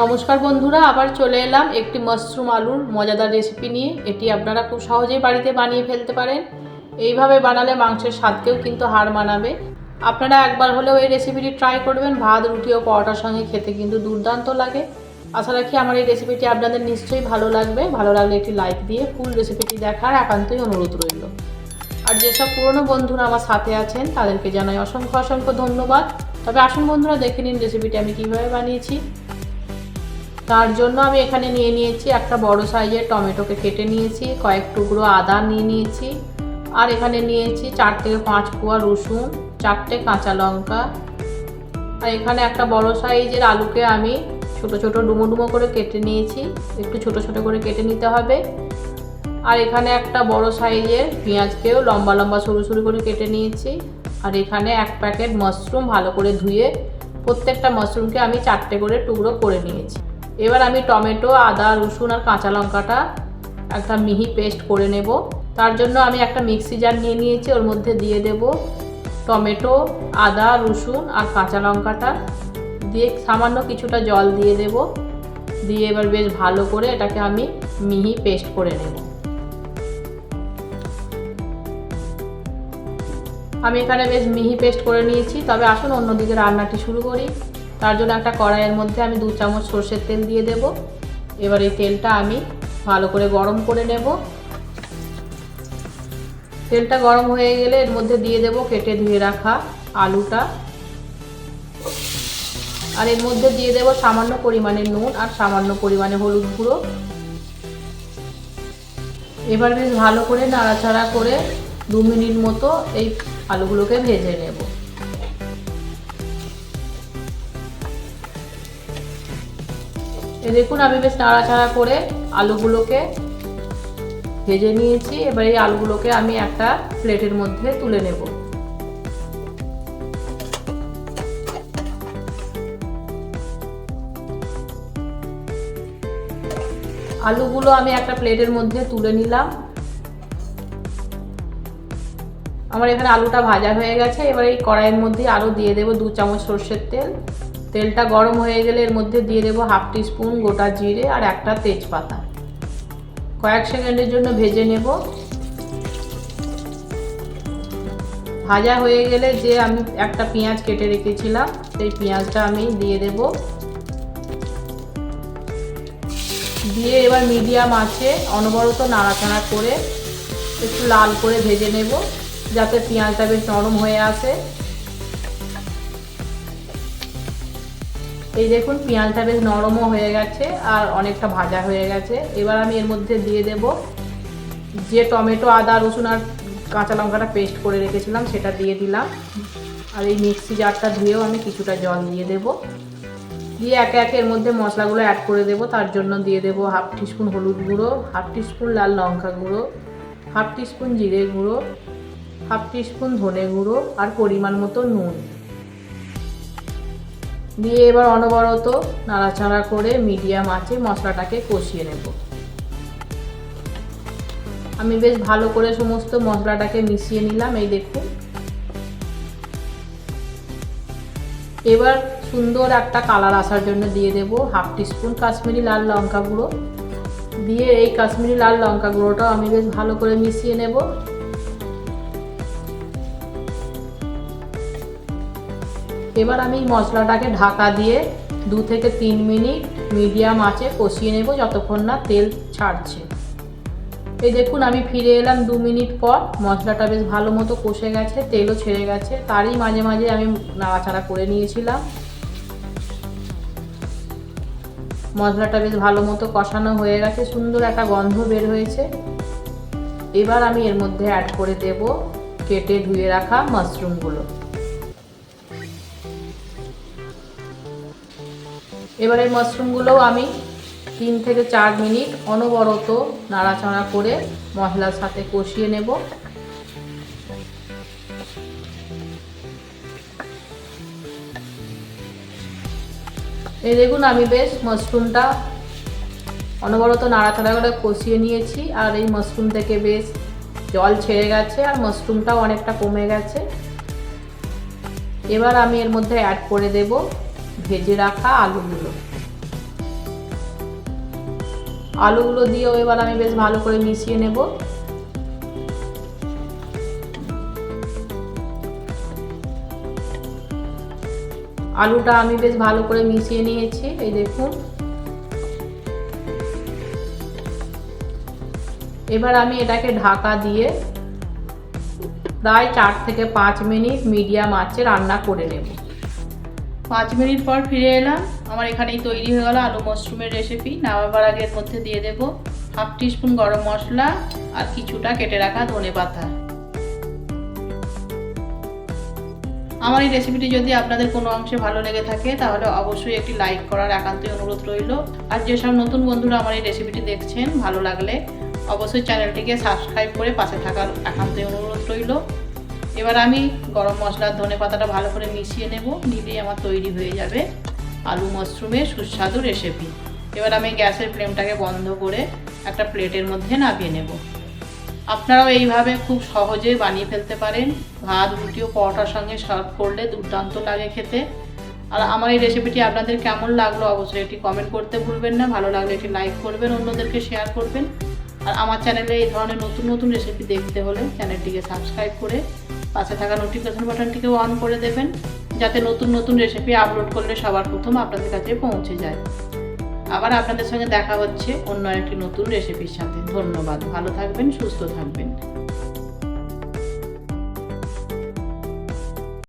নমস্কার বন্ধুরা, আবার চলে এলাম একটি মাশরুম আলুর মজাদার রেসিপি নিয়ে। এটি আপনারা খুব সহজেই বাড়িতে বানিয়ে ফেলতে পারেন। এইভাবে বানালে মাংসের স্বাদকেও কিন্তু হার মানাবে। আপনারা একবার হলেও এই রেসিপিটি ট্রাই করবেন। ভাত, রুটি ও পরোটার সঙ্গে খেতে কিন্তু দুর্দান্ত লাগে। আশা রাখি আমার এই রেসিপিটি আপনাদের নিশ্চয়ই ভালো লাগবে। ভালো লাগলে একটি লাইক দিয়ে ফুল রেসিপিটি দেখার একান্তই অনুরোধ রইল। আর যেসব পুরনো বন্ধুরা আমার সাথে আছেন, তাদেরকে জানাই অসংখ্য অসংখ্য ধন্যবাদ। তবে আসুন বন্ধুরা, দেখে নিন রেসিপিটি আমি কীভাবে বানিয়েছি। তার জন্য আমি এখানে নিয়ে নিয়েছি একটা বড় সাইজের টমেটোকে কেটে নিয়েছি, কয়েক টুকরো আদা নিয়ে নিয়েছি, আর এখানে নিয়েছি চার থেকে পাঁচ কোয়া রসুন, চারটে কাঁচা লঙ্কা। আর এখানে একটা বড় সাইজের আলুকে আমি ছোট ছোট ডুমো ডুমো করে কেটে নিয়েছি, একটু ছোট ছোট করে কেটে নিতে হবে। আর এখানে একটা বড় সাইজের পেঁয়াজকেও লম্বা লম্বা সরু সরু করে কেটে নিয়েছি। আর এখানে এক প্যাকেট মাশরুম ভালো করে ধুয়ে প্রত্যেকটা মাশরুমকে আমি চারটে করে টুকরো করে নিয়েছি। এবার আমি টমেটো, আদা, রসুন আর কাঁচা লঙ্কাটা একটা মিহি পেস্ট করে নেব। তার জন্য আমি একটা মিক্সি জার নিয়ে নিয়েছি, ওর মধ্যে দিয়ে দেব টমেটো, আদা, রসুন আর কাঁচা লঙ্কাটা। দিয়ে সামান্য কিছুটা জল দিয়ে দেব। দিয়ে এবার বেশ ভালো করে এটাকে আমি মিহি পেস্ট করে নেব। আমি এখানে বেশ মিহি পেস্ট করে নিয়েছি, তবে আসুন অন্যদিকে রান্নাটি শুরু করি। তার জন্য একটা কড়াইয়ের মধ্যে আমি দু চামচ সর্ষের তেল দিয়ে দেব। এবার এই তেলটা আমি ভালো করে গরম করে নেব। তেলটা গরম হয়ে গেলে এর মধ্যে দিয়ে দেব কেটে ধুয়ে রাখা আলুটা। আর এর মধ্যে দিয়ে দেব সামান্য পরিমাণে নুন আর সামান্য পরিমাণে হলুদ গুঁড়ো। এবার বেশ ভালো করে নাড়াচাড়া করে দু মিনিট মতো এই আলুগুলোকে ভেজে নেব। দেখুন, আমি বেশ নাড়াচাড়া করে আলুগুলোকে ভেজে নিয়েছি। এবার এই আলুগুলোকে আমি একটা প্লেটের মধ্যে তুলে নেব। আলুগুলো আমি একটা প্লেটের মধ্যে তুলে নিলাম। আমার এখানে আলুটা ভাজা হয়ে গেছে। এবার এই কড়াইয়ের মধ্যে আরও দিয়ে দেবো দু চামচ সর্ষের তেল। তেলটা গরম হয়ে গেলে এর মধ্যে দিয়ে দেবো হাফ স্পুন গোটা জিরে আর একটা তেজপাতা। কয়েক সেকেন্ডের জন্য ভেজে নেব। ভাজা হয়ে গেলে যে আমি একটা পেঁয়াজ কেটে রেখেছিলাম, সেই পেঁয়াজটা আমি দিয়ে দেব। দিয়ে এবার মিডিয়াম আছে, অনবরত নাড়াচাড়া করে একটু লাল করে ভেজে নেব, যাতে পেঁয়াজটা বেশ নরম হয়ে আসে। এই দেখুন, পেঁয়াজটা বেশ নরমও হয়ে গেছে আর অনেকটা ভাজা হয়ে গেছে। এবার আমি এর মধ্যে দিয়ে দেব যে টমেটো, আদা, রসুন আর কাঁচা লঙ্কাটা পেস্ট করে রেখেছিলাম, সেটা দিয়ে দিলাম। আর এই মিক্সি জারটা ধুয়েও আমি কিছুটা জল দিয়ে দেব। দিয়ে একে একে এর মধ্যে মশলাগুলো অ্যাড করে দেব। তার জন্য দিয়ে দেব হাফ টিস্পুন হলুদ গুঁড়ো, হাফ টিস্পুন লাল লঙ্কা গুঁড়ো, হাফ টিস্পুন জিরে গুঁড়ো, হাফ টিস্পুন ধনে গুঁড়ো আর পরিমাণ মতো নুন। দিয়ে এবার অনবরত নাড়াচাড়া করে মিডিয়াম আঁচে মশলাটাকে কষিয়ে নেব। আমি বেশ ভালো করে সমস্ত মশলাটাকে মিশিয়ে নিলাম, এই দেখুন। এবার সুন্দর একটা কালার আসার জন্য দিয়ে দেব হাফ টি টিস্পুন কাশ্মীরি লাল লঙ্কা গুঁড়ো। দিয়ে এই কাশ্মীরি লাল লঙ্কা গুঁড়োটাও আমি বেশ ভালো করে মিশিয়ে নেব। এবার আমি মশলাটাকে ঢাকা দিয়ে দু থেকে তিন মিনিট মিডিয়াম আঁচে কষিয়ে নেব যতক্ষণ না তেল ছাড়ছে। এই দেখুন, আমি ফিরে এলাম দু মিনিট পর। মশলাটা বেশ ভালো মতো কষে গেছে, তেলও ছেড়ে গেছে। তারই মাঝে মাঝে আমি নাড়াচাড়া করে নিয়েছিলাম। মশলাটা বেশ ভালো মতো কষানো হয়ে গেছে, সুন্দর একটা গন্ধ বের হয়েছে। এবার আমি এর মধ্যে অ্যাড করে দেব কেটে ধুয়ে রাখা মাশরুমগুলো এবার মাশরুমগুলোও আমি তিন থেকে চার মিনিট অনবরত নাড়াচাড়া করে মশলার সাথে কষিয়ে নেব। এই দেখুন, আমি বেশ মাশরুমটা অনবরত নাড়াচাড়া করে কষিয়ে নিয়েছি আর এই মাশরুম থেকে বেশ জল ছেড়ে গেছে আর মাশরুমটাও অনেকটা কমে গেছে। এবার আমি এর মধ্যে অ্যাড করে দেব ভেজে রাখা আলুগুলো। আলুগুলো দিয়েও এবার আমি বেশ ভালো করে মিশিয়ে নেব। আলুটা আমি বেশ ভালো করে মিশিয়ে নিয়েছি, এই দেখুন। এবার আমি এটাকে ঢাকা দিয়ে প্রায় চার থেকে পাঁচ মিনিট মিডিয়াম আঁচে রান্না করে নেব। পাঁচ মিনিট পর ফিরে এলাম। আমার এখানেই তৈরি হয়ে গেল আলু মশরুমের রেসিপি নামাবার আগে এর মধ্যে দিয়ে দেব হাফ টিস্পুন গরম মশলা আর কিছুটা কেটে রাখা ধনে পাতা। আমার এই রেসিপিটি যদি আপনাদের কোনো অংশে ভালো লেগে থাকে, তাহলে অবশ্যই একটি লাইক করার একান্তই অনুরোধ রইল। আর যেসব নতুন বন্ধুরা আমার এই রেসিপিটি দেখছেন, ভালো লাগলে অবশ্যই চ্যানেলটিকে সাবস্ক্রাইব করে পাশে থাকার একান্তই অনুরোধ রইল। এবার আমি গরম মশলার ধনে পাতাটা ভালো করে মিশিয়ে নেব, নিলেই আমার তৈরি হয়ে যাবে আলু মশরুমের সুস্বাদু রেসিপি এবার আমি গ্যাসের ফ্লেমটাকে বন্ধ করে একটা প্লেটের মধ্যে নামিয়ে নেব। আপনারাও এইভাবে খুব সহজে বানিয়ে ফেলতে পারেন। ভাত, রুটি ও পরোটার সঙ্গে সার্ভ করলে দুর্দান্ত লাগে খেতে। আর আমার এই রেসিপিটি আপনাদের কেমন লাগল অবশ্যই একটি কমেন্ট করতে ভুলবেন না। ভালো লাগলে একটি লাইক করবেন, অন্যদেরকে শেয়ার করবেন। আর আমার চ্যানেলে এই ধরনের নতুন নতুন রেসিপি দেখতে হলে চ্যানেলটিকে সাবস্ক্রাইব করে পাশে থাকা নোটিফিকেশন বাটনটিকেও অন করে দেবেন, যাতে নতুন নতুন রেসিপি আপলোড করলে সবার প্রথম আপনাদের কাছে পৌঁছে যায়। আবার আপনাদের সঙ্গে দেখা হচ্ছে অন্য একটি নতুন রেসিপির সাথে। ধন্যবাদ। ভালো থাকবেন, সুস্থ থাকবেন।